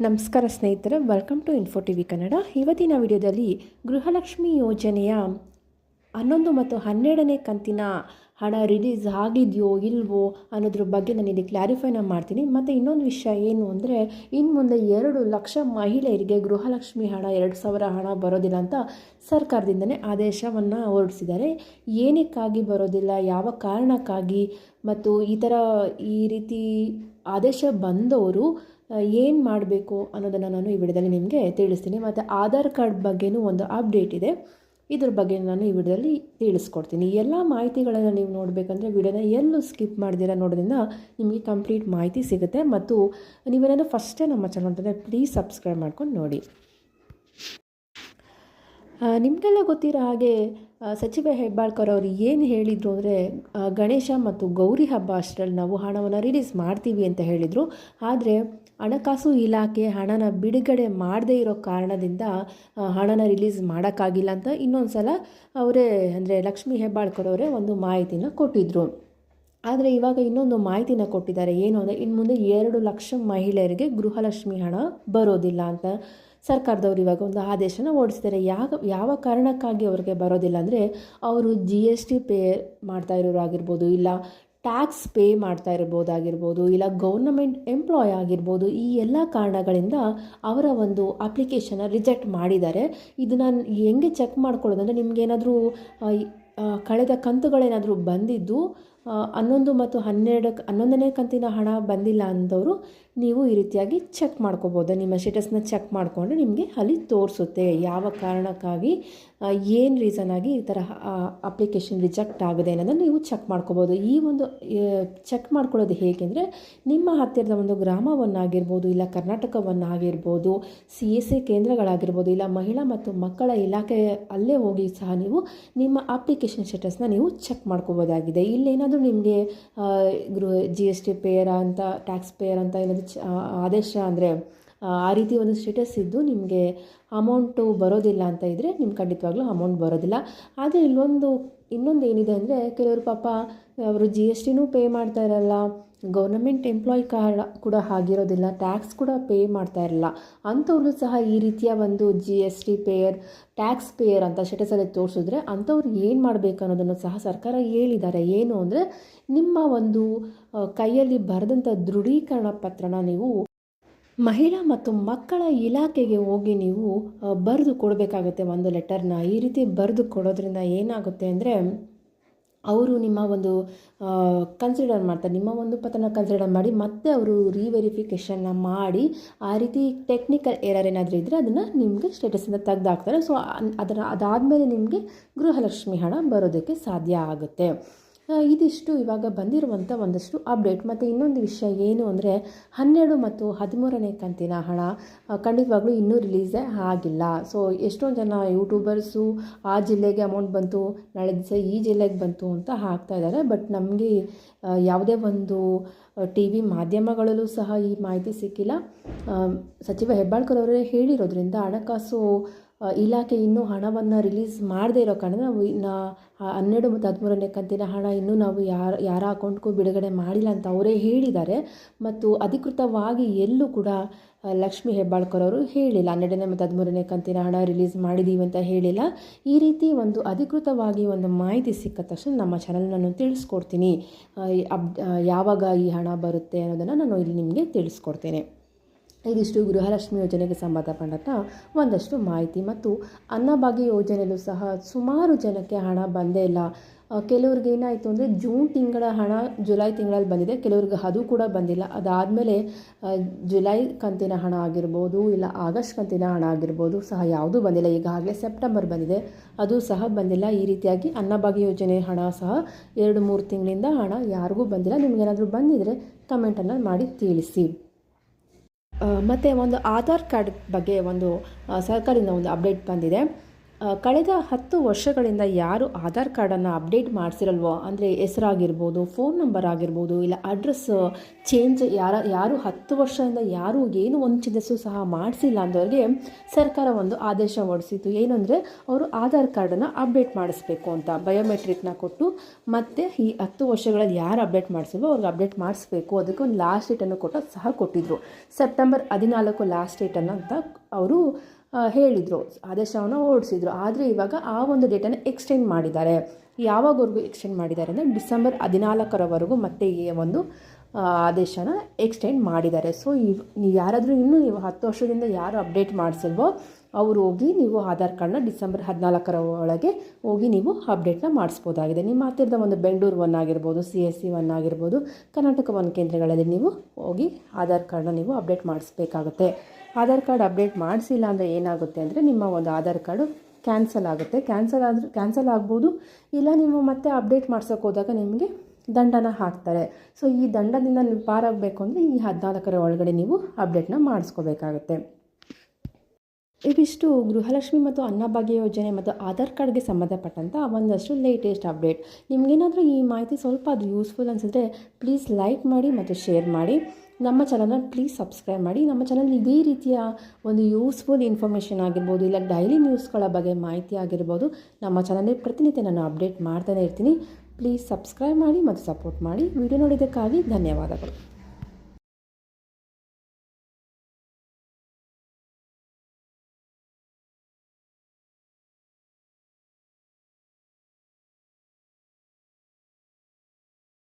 ನಮಸ್ಕಾರ ಸ್ನೇಹಿತರೆ welcome to info T V Kannada ಇವತ್ತಿನ ವಿಡಿಯೋದಲ್ಲಿ ಗೃಹಲಕ್ಷ್ಮಿ ಯೋಜನೆಯ ಹನ್ನೊಂದು ಮತ್ತು ಹನ್ನೆರಡನೇ ಕಂತಿನ ಹಣ ರಿಲೀಸ್ ಆಗಿದೆಯೋ ಇಲ್ವೋ ಅನ್ನೋದ್ರ ಬಗ್ಗೆ ನಾನು ಇಲ್ಲಿ ಕ್ಲಾರಿಫೈನ ಮಾಡ್ತೀನಿ. ಮತ್ತು ಇನ್ನೊಂದು ವಿಷಯ ಏನು ಅಂದರೆ ಇನ್ನು ಮುಂದೆ ಎರಡು ಲಕ್ಷ ಮಹಿಳೆಯರಿಗೆ ಗೃಹಲಕ್ಷ್ಮಿ ಹಣ, ಎರಡು ಸಾವಿರ ಹಣ ಬರೋದಿಲ್ಲ ಅಂತ ಸರ್ಕಾರದಿಂದನೇ ಆದೇಶವನ್ನು ಹೊರಡಿಸಿದ್ದಾರೆ. ಏನಕ್ಕಾಗಿ ಬರೋದಿಲ್ಲ, ಯಾವ ಕಾರಣಕ್ಕಾಗಿ? ಮತ್ತು ಈ ಥರ ಈ ರೀತಿ ಆದೇಶ ಬಂದವರು ಏನು ಮಾಡಬೇಕು ಅನ್ನೋದನ್ನು ನಾನು ಈ ವಿಡಿಯೋದಲ್ಲಿ ನಿಮಗೆ ತಿಳಿಸ್ತೀನಿ. ಮತ್ತು ಆಧಾರ್ ಕಾರ್ಡ್ ಬಗ್ಗೆನೂ ಒಂದು ಅಪ್ಡೇಟ್ ಇದೆ. ಇದ್ರ ಬಗ್ಗೆ ನಾನು ಈ ವಿಡಿಯೋದಲ್ಲಿ ತಿಳಿಸ್ಕೊಡ್ತೀನಿ. ಎಲ್ಲ ಮಾಹಿತಿಗಳನ್ನು ನೀವು ನೋಡಬೇಕಂದ್ರೆ ವಿಡಿಯೋನ ಎಲ್ಲೂ ಸ್ಕಿಪ್ ಮಾಡಿದಿರ ನೋಡೋದ್ರಿಂದ ನಿಮಗೆ ಕಂಪ್ಲೀಟ್ ಮಾಹಿತಿ ಸಿಗುತ್ತೆ. ಮತ್ತು ನೀವೇನಾದರೂ ಫಸ್ಟೇ ನಮ್ಮ ಚಾನಲ್ ಅಂತಂದರೆ ಪ್ಲೀಸ್ ಸಬ್ಸ್ಕ್ರೈಬ್ ಮಾಡ್ಕೊಂಡು ನೋಡಿ. ನಿಮಗೆಲ್ಲ ಗೊತ್ತಿರೋ ಹಾಗೆ ಸಚಿವ ಹೆಬ್ಬಾಳ್ಕರ್ ಅವರು ಏನು ಹೇಳಿದರು ಅಂದರೆ ಗಣೇಶ ಮತ್ತು ಗೌರಿ ಹಬ್ಬ ಅಷ್ಟರಲ್ಲಿ ನಾವು ಹಣವನ್ನು ರಿಲೀಸ್ ಮಾಡ್ತೀವಿ ಅಂತ ಹೇಳಿದರು. ಆದರೆ ಹಣಕಾಸು ಇಲಾಖೆ ಹಣನ ಬಿಡುಗಡೆ ಮಾಡದೇ ಇರೋ ಕಾರಣದಿಂದ ಹಣನ ರಿಲೀಸ್ ಮಾಡೋಕ್ಕಾಗಿಲ್ಲ ಅಂತ ಇನ್ನೊಂದು ಸಲ ಅವರೇ, ಅಂದರೆ ಲಕ್ಷ್ಮೀ ಹೆಬ್ಬಾಳ್ಕರ್ ಅವರೇ ಒಂದು ಮಾಹಿತಿನ ಕೊಟ್ಟಿದ್ದರು ಆದರೆ ಇವಾಗ ಇನ್ನೊಂದು ಮಾಹಿತಿನ ಕೊಟ್ಟಿದ್ದಾರೆ. ಏನು ಅಂದರೆ ಇನ್ನು ಮುಂದೆ ಎರಡು ಲಕ್ಷ ಮಹಿಳೆಯರಿಗೆ ಗೃಹಲಕ್ಷ್ಮಿ ಹಣ ಬರೋದಿಲ್ಲ ಅಂತ ಸರ್ಕಾರದವರು ಇವಾಗ ಒಂದು ಆದೇಶನ ಹೊರಡಿಸಿದ್ದಾರೆ. ಯಾವ ಯಾವ ಕಾರಣಕ್ಕಾಗಿ ಅವ್ರಿಗೆ ಬರೋದಿಲ್ಲ ಅಂದರೆ, ಅವರು ಜಿ ಎಸ್ ಟಿ ಪೇ ಮಾಡ್ತಾ ಇರೋರು ಆಗಿರ್ಬೋದು ಇಲ್ಲ ಟ್ಯಾಕ್ಸ್ ಪೇ ಮಾಡ್ತಾ ಇರ್ಬೋದಾಗಿರ್ಬೋದು, ಇಲ್ಲ ಗೌರ್ನಮೆಂಟ್ ಎಂಪ್ಲಾಯ್ ಆಗಿರ್ಬೋದು, ಈ ಎಲ್ಲ ಕಾರಣಗಳಿಂದ ಅವರ ಒಂದು ಅಪ್ಲಿಕೇಶನ್ನ ರಿಜೆಕ್ಟ್ ಮಾಡಿದ್ದಾರೆ. ಇದನ್ನು ಹೆಂಗೆ ಚೆಕ್ ಮಾಡ್ಕೊಳ್ಳೋದಂದರೆ ನಿಮಗೇನಾದರೂ ಕಳೆದ ಕಂತುಗಳೇನಾದರೂ ಬಂದಿದ್ದು ಹನ್ನೊಂದು ಮತ್ತು ಹನ್ನೆರಡು ಹನ್ನೊಂದನೇ ಕಂತಿನ ಹಣ ಬಂದಿಲ್ಲ ಅಂದವರು ನೀವು ಈ ರೀತಿಯಾಗಿ ಚೆಕ್ ಮಾಡ್ಕೋಬೋದು. ನಿಮ್ಮ ಸ್ಟೇಟಸ್ನ ಚೆಕ್ ಮಾಡಿಕೊಂಡು ನಿಮಗೆ ಅಲ್ಲಿ ತೋರಿಸುತ್ತೆ. ಯಾವ ಕಾರಣಕ್ಕಾಗಿ ಏನು ರೀಸನ್ ಆಗಿ ಈ ಥರ ಅಪ್ಲಿಕೇಶನ್ ರಿಜೆಕ್ಟ್ ಆಗಿದೆ ಅನ್ನೋದನ್ನು ನೀವು ಚೆಕ್ ಮಾಡ್ಕೋಬೋದು. ಈ ಒಂದು ಚೆಕ್ ಮಾಡ್ಕೊಳ್ಳೋದು ಹೇಗೆಂದರೆ ನಿಮ್ಮ ಹತ್ತಿರದ ಒಂದು ಗ್ರಾಮವನ್ನಾಗಿರ್ಬೋದು, ಇಲ್ಲ ಕರ್ನಾಟಕವನ್ನಾಗಿರ್ಬೋದು ಸಿ ಎಸ್ ಸಿ ಕೇಂದ್ರಗಳಾಗಿರ್ಬೋದು, ಇಲ್ಲ ಮಹಿಳಾ ಮತ್ತು ಮಕ್ಕಳ ಇಲಾಖೆ ಅಲ್ಲೇ ಹೋಗಿ ಸಹ ನೀವು ನಿಮ್ಮ ಅಪ್ಲಿಕೇಶನ್ ಸ್ಟೇಟಸ್ನ ನೀವು ಚೆಕ್ ಮಾಡ್ಕೋಬೋದಾಗಿದೆ. ಇಲ್ಲೇನಾದರೂ ನಿಮಗೆ ಗೃಹ ಜಿ ಎಸ್ ಟಿ ಪೇಯರ ಅಂತ ಟ್ಯಾಕ್ಸ್ ಪೇಯರ್ ಅಂತ ಏನಾದರೂ ಚ ಆದೇಶ ಅಂದರೆ, ಆ ರೀತಿ ಒಂದು ಸ್ಟೇಟಸ್ ಇದ್ದು ನಿಮಗೆ ಅಮೌಂಟು ಬರೋದಿಲ್ಲ ಅಂತ ಇದ್ದರೆ ನಿಮ್ಗೆ ಖಂಡಿತವಾಗ್ಲೂ ಅಮೌಂಟ್ ಬರೋದಿಲ್ಲ. ಆದರೆ ಇಲ್ಲೊಂದು ಇನ್ನೊಂದು ಏನಿದೆ ಅಂದರೆ ಕೆಲವರು ಪಾಪ, ಅವರು ಜಿ ಎಸ್ ಟಿನೂ ಪೇ ಮಾಡ್ತಾ ಇರಲ್ಲ ಗೌರ್ನಮೆಂಟ್ ಎಂಪ್ಲಾಯ್ ಕಾರ್ಡ್ ಕೂಡ ಆಗಿರೋದಿಲ್ಲ ಟ್ಯಾಕ್ಸ್ ಕೂಡ ಪೇ ಮಾಡ್ತಾ ಇರಲ್ಲ. ಅಂಥವ್ರು ಸಹ ಈ ರೀತಿಯ ಒಂದು G S T payer tax payer ಅಂತ ಸ್ಟೇಟಸಲ್ಲಿ ತೋರಿಸಿದ್ರೆ ಅಂಥವ್ರು ಏನು ಮಾಡಬೇಕು ಅನ್ನೋದನ್ನು ಸಹ ಸರ್ಕಾರ ಹೇಳಿದ್ದಾರೆ. ಏನು ಅಂದರೆ ನಿಮ್ಮ ಒಂದು ಕೈಯಲ್ಲಿ ಬರೆದಂಥ ದೃಢೀಕರಣ ಪತ್ರನ ನೀವು ಮಹಿಳಾ ಮತ್ತು ಮಕ್ಕಳ ಇಲಾಖೆಗೆ ಹೋಗಿ ನೀವು ಬರೆದು ಕೊಡಬೇಕಾಗುತ್ತೆ ಒಂದು ಲೆಟರ್ನ. ಈ ರೀತಿ ಬರೆದು ಕೊಡೋದ್ರಿಂದ ಏನಾಗುತ್ತೆ ಅಂದರೆ, ಅವರು ನಿಮ್ಮ ಒಂದು ಕನ್ಸಿಡರ್ ಮಾಡ್ತಾರೆ ನಿಮ್ಮ ಒಂದು ಪತ್ರನ ಕನ್ಸಿಡರ್ ಮಾಡಿ, ಮತ್ತೆ ಅವರು ರೀವೆರಿಫಿಕೇಷನ್ನ ಮಾಡಿ, ಆ ರೀತಿ ಟೆಕ್ನಿಕಲ್ ಏರರ್ ಏನಾದರೂ ಇದ್ದರೆ ಅದನ್ನು ನಿಮಗೆ ಸ್ಟೇಟಸಿಂದ ತೆಗೆದಾಕ್ತಾರೆ. ಸೊ ಅದರ ಅದಾದಮೇಲೆ ನಿಮಗೆ ಗೃಹಲಕ್ಷ್ಮಿ ಹಣ ಬರೋದಕ್ಕೆ ಸಾಧ್ಯ ಆಗುತ್ತೆ. ಇದಿಷ್ಟು ಇವಾಗ ಬಂದಿರುವಂಥ ಒಂದಷ್ಟು ಅಪ್ಡೇಟ್ ಮತ್ತು ಇನ್ನೊಂದು ವಿಷಯ ಏನು ಅಂದರೆ, ಹನ್ನೆರಡು ಮತ್ತು ಹದಿಮೂರನೇ ಕಂತಿನ ಹಣ ಖಂಡಿತವಾಗ್ಲೂ ಇನ್ನೂ ರಿಲೀಸೇ ಆಗಿಲ್ಲ. ಸೊ ಎಷ್ಟೊಂದು ಜನ ಯೂಟ್ಯೂಬರ್ಸು ಆ ಜಿಲ್ಲೆಗೆ ಅಮೌಂಟ್ ಬಂತು, ನಾಳೆ ದಿವಸ ಈ ಜಿಲ್ಲೆಗೆ ಬಂತು ಅಂತ ಹಾಕ್ತಾ ಇದ್ದಾರೆ ಬಟ್ ನಮಗೆ ಯಾವುದೇ ಒಂದು ಟಿ ವಿ ಮಾಧ್ಯಮಗಳಲ್ಲೂ ಸಹ ಈ ಮಾಹಿತಿ ಸಿಕ್ಕಿಲ್ಲ. ಸಚಿವ ಹೆಬ್ಬಾಳ್ಕರ್ ಅವರೇ ಹೇಳಿರೋದ್ರಿಂದ ಹಣಕಾಸು ಇಲಾಖೆ ಇನ್ನೂ ಹಣವನ್ನು ರಿಲೀಸ್ ಮಾಡದೇ ಇರೋ ಕಾರಣ ನಾವು ಇನ್ನು ಹನ್ನೆರಡು ಮತ್ತು ಹದಿಮೂರನೇ ಕಂತಿನ ಹಣ ಇನ್ನೂ ನಾವು ಯಾರ ಯಾರ ಅಕೌಂಟ್ಗೂ ಬಿಡುಗಡೆ ಮಾಡಿಲ್ಲ ಅಂತ ಅವರೇ ಹೇಳಿದ್ದಾರೆ. ಮತ್ತು ಅಧಿಕೃತವಾಗಿ ಎಲ್ಲೂ ಕೂಡ ಲಕ್ಷ್ಮೀ ಹೆಬ್ಬಾಳ್ಕರ್ ಅವರು ಹೇಳಿಲ್ಲ. ಹನ್ನೆರಡನೇ ಮತ್ತು ಹದಿಮೂರನೇ ಕಂತಿನ ಹಣ ರಿಲೀಸ್ ಮಾಡಿದ್ದೀವಿ ಅಂತ ಹೇಳಿಲ್ಲ. ಈ ರೀತಿ ಒಂದು ಅಧಿಕೃತವಾಗಿ ಒಂದು ಮಾಹಿತಿ ಸಿಕ್ಕ ತಕ್ಷಣ ನಮ್ಮ ಚಾನಲ್ ನಾನು ತಿಳಿಸ್ಕೊಡ್ತೀನಿ. ಆ, ಯಾವಾಗ ಈ ಹಣ ಬರುತ್ತೆ ಅನ್ನೋದನ್ನು ನಾನು ಇಲ್ಲಿ ನಿಮಗೆ ತಿಳಿಸ್ಕೊಡ್ತೇನೆ. ಇದಿಷ್ಟು ಗೃಹಲಕ್ಷ್ಮಿ ಯೋಜನೆಗೆ ಸಂಬಂಧಪಟ್ಟಂಥ ಒಂದಷ್ಟು ಮಾಹಿತಿ ಮತ್ತು ಅನ್ನಭಾಗ್ಯ ಯೋಜನೆಯಲ್ಲೂ ಸಹ ಸುಮಾರು ಜನಕ್ಕೆ ಹಣ ಬಂದೇ ಇಲ್ಲ. ಕೆಲವ್ರಿಗೆ ಏನಾಯಿತು ಅಂದರೆ ಜೂನ್ ತಿಂಗಳ ಹಣ ಜುಲೈ ತಿಂಗಳಲ್ಲಿ ಬಂದಿದೆ. ಕೆಲವ್ರಿಗೆ ಅದು ಕೂಡ ಬಂದಿಲ್ಲ. ಅದಾದಮೇಲೆ ಜುಲೈ ಕಂತಿನ ಹಣ ಆಗಿರ್ಬೋದು ಇಲ್ಲ ಆಗಸ್ಟ್ ಕಂತಿನ ಹಣ ಆಗಿರ್ಬೋದು ಸಹ ಯಾವುದೂ ಬಂದಿಲ್ಲ. ಈಗಾಗಲೇ ಸೆಪ್ಟೆಂಬರ್ ಬಂದಿದೆ. ಅದು ಸಹ ಬಂದಿಲ್ಲ. ಈ ರೀತಿಯಾಗಿ ಅನ್ನಭಾಗ್ಯ ಯೋಜನೆ ಹಣ ಸಹ ಎರಡು ಮೂರು ತಿಂಗಳಿಂದ ಹಣ ಯಾರಿಗೂ ಬಂದಿಲ್ಲ. ನಿಮಗೇನಾದರೂ ಬಂದಿದ್ದರೆ ಕಮೆಂಟನ್ನು ಮಾಡಿ ತಿಳಿಸಿ. ಮತ್ತು ಒಂದು ಆಧಾರ್ ಕಾರ್ಡ್ ಬಗ್ಗೆ ಒಂದು ಸರ್ಕಾರದಿಂದ ಒಂದು ಅಪ್ಡೇಟ್ ಬಂದಿದೆ. ಕಳೆದ ಹತ್ತು ವರ್ಷಗಳಿಂದ ಯಾರು ಆಧಾರ್ ಕಾರ್ಡನ್ನು ಅಪ್ಡೇಟ್ ಮಾಡಿಸಿರಲ್ವೋ, ಅಂದರೆ ಹೆಸರಾಗಿರ್ಬೋದು, ಫೋನ್ ನಂಬರ್ ಆಗಿರ್ಬೋದು, ಇಲ್ಲ ಅಡ್ರೆಸ್ ಚೇಂಜ್ ಯಾರ, ಯಾರು ಹತ್ತು ವರ್ಷದಿಂದ ಯಾರು ಏನು ಒಂದು ಸಹ ಮಾಡಿಸಿಲ್ಲ ಅಂದವ್ರಿಗೆ ಸರ್ಕಾರ ಒಂದು ಆದೇಶ ಹೊರಡಿಸಿತು ಏನು ಅಂದರೆ, ಅವರು ಆಧಾರ್ ಕಾರ್ಡನ್ನು ಅಪ್ಡೇಟ್ ಮಾಡಿಸ್ಬೇಕು ಅಂತ ಬಯೋಮೆಟ್ರಿಕ್ನ ಕೊಟ್ಟು, ಮತ್ತು ಈ ಹತ್ತು ವರ್ಷಗಳಲ್ಲಿ ಯಾರು ಅಪ್ಡೇಟ್ ಮಾಡಿಸಿಲ್ವೋ ಅವ್ರಿಗೆ ಅಪ್ಡೇಟ್ ಮಾಡಿಸ್ಬೇಕು. ಅದಕ್ಕೆ ಒಂದು ಲಾಸ್ಟ್ ಡೇಟನ್ನು ಕೊಟ್ಟು ಸಹ ಕೊಟ್ಟಿದ್ದರು ಸೆಪ್ಟೆಂಬರ್ ಹದಿನಾಲ್ಕು ಲಾಸ್ಟ್ ಡೇಟನ್ನು ಅಂತ ಅವರು ಹೇಳಿದರು. ಆದೇಶವನ್ನು ಹೊರಡಿಸಿದ್ರು. ಆದರೆ ಇವಾಗ ಆ ಒಂದು ಡೇಟನ್ನು ಎಕ್ಸ್ಟೆಂಡ್ ಮಾಡಿದ್ದಾರೆ. ಯಾವಾಗವರೆಗೂ ಎಕ್ಸ್ಟೆಂಡ್ ಮಾಡಿದ್ದಾರೆ ಅಂದರೆ ಡಿಸೆಂಬರ್ ಹದಿನಾಲ್ಕರವರೆಗೂ ಮತ್ತೆ ಈ ಒಂದು ಆದೇಶನ ಎಕ್ಸ್ಟೆಂಡ್ ಮಾಡಿದ್ದಾರೆ. ಸೊ ಇವ್ ನೀವು ಯಾರಾದರೂ ಇನ್ನೂ ನೀವು ಹತ್ತು ವರ್ಷದಿಂದ ಯಾರು ಅಪ್ಡೇಟ್ ಮಾಡಿಸಿಲ್ವೋ, ಅವರು ಹೋಗಿ ನೀವು ಆಧಾರ್ ಕಾರ್ಡ್ನ ಡಿಸೆಂಬರ್ ಹದಿನಾಲ್ಕರ ಒಳಗೆ ಹೋಗಿ ನೀವು ಅಪ್ಡೇಟ್ನ ಮಾಡಿಸ್ಬೋದಾಗಿದೆ. ನಿಮ್ಮ ಹತ್ತಿರದ ಒಂದು ಬೆಂಗಳೂರು ಒನ್ ಆಗಿರ್ಬೋದು ಸಿ ಎಸ್ ಸಿ ಒನ್ ಆಗಿರ್ಬೋದು, ಕರ್ನಾಟಕ ಒನ್ ಕೇಂದ್ರಗಳಲ್ಲಿ ನೀವು ಹೋಗಿ ಆಧಾರ್ ಕಾರ್ಡ್ನ ನೀವು ಅಪ್ಡೇಟ್ ಮಾಡಿಸ್ಬೇಕಾಗುತ್ತೆ. ಆಧಾರ್ ಕಾರ್ಡ್ ಅಪ್ಡೇಟ್ ಮಾಡಿಸಿಲ್ಲ ಅಂದರೆ ಏನಾಗುತ್ತೆ ಅಂದರೆ ನಿಮ್ಮ ಒಂದು ಆಧಾರ್ ಕಾರ್ಡು ಕ್ಯಾನ್ಸಲ್ ಆಗುತ್ತೆ. ಕ್ಯಾನ್ಸಲ್ ಆದರೂ ಕ್ಯಾನ್ಸಲ್ ಆಗ್ಬೋದು. ಇಲ್ಲ ನೀವು ಮತ್ತೆ ಅಪ್ಡೇಟ್ ಮಾಡ್ಸೋಕೆ ಹೋದಾಗ ನಿಮಗೆ ದಂಡನ ಹಾಕ್ತಾರೆ. ಸೊ ಈ ದಂಡದಿಂದ ನೀವು ಪಾರಾಗಬೇಕು ಅಂದರೆ ಈ ಹದಿನಾಲ್ಕರ ಒಳಗಡೆ ನೀವು ಅಪ್ಡೇಟ್ನ ಮಾಡಿಸ್ಕೋಬೇಕಾಗತ್ತೆ. ಇವಿಷ್ಟು ಗೃಹಲಕ್ಷ್ಮಿ ಮತ್ತು ಅನ್ನಭಾಗ್ಯ ಯೋಜನೆ ಮತ್ತು ಆಧಾರ್ ಕಾರ್ಡ್ಗೆ ಸಂಬಂಧಪಟ್ಟಂಥ ಒಂದಷ್ಟು ಲೇಟೆಸ್ಟ್ ಅಪ್ಡೇಟ್. ನಿಮಗೇನಾದರೂ ಈ ಮಾಹಿತಿ ಸ್ವಲ್ಪ ಅದು ಯೂಸ್ಫುಲ್ ಅನಿಸಿದ್ರೆ ಪ್ಲೀಸ್ ಲೈಕ್ ಮಾಡಿ ಮತ್ತು ಶೇರ್ ಮಾಡಿ. ನಮ್ಮ ಚಾನಲ್ನ ಪ್ಲೀಸ್ ಸಬ್ಸ್ಕ್ರೈಬ್ ಮಾಡಿ. ನಮ್ಮ ಚಾನಲ್ ಇದೇ ರೀತಿಯ ಒಂದು ಯೂಸ್ಫುಲ್ ಇನ್ಫಾರ್ಮೇಷನ್ ಆಗಿರ್ಬೋದು, ಇಲ್ಲ ಡೈಲಿ ನ್ಯೂಸ್ಗಳ ಬಗ್ಗೆ ಮಾಹಿತಿ ಆಗಿರ್ಬೋದು, ನಮ್ಮ ಚಾನಲಲ್ಲಿ ಪ್ರತಿನಿತ್ಯ ನಾನು ಅಪ್ಡೇಟ್ ಮಾಡ್ತಾನೆ ಇರ್ತೀನಿ. ಪ್ಲೀಸ್ ಸಬ್ಸ್ಕ್ರೈಬ್ ಮಾಡಿ ಮತ್ತು ಸಪೋರ್ಟ್ ಮಾಡಿ. ವಿಡಿಯೋ ನೋಡಿದ್ದಕ್ಕಾಗಿ ಧನ್ಯವಾದಗಳು.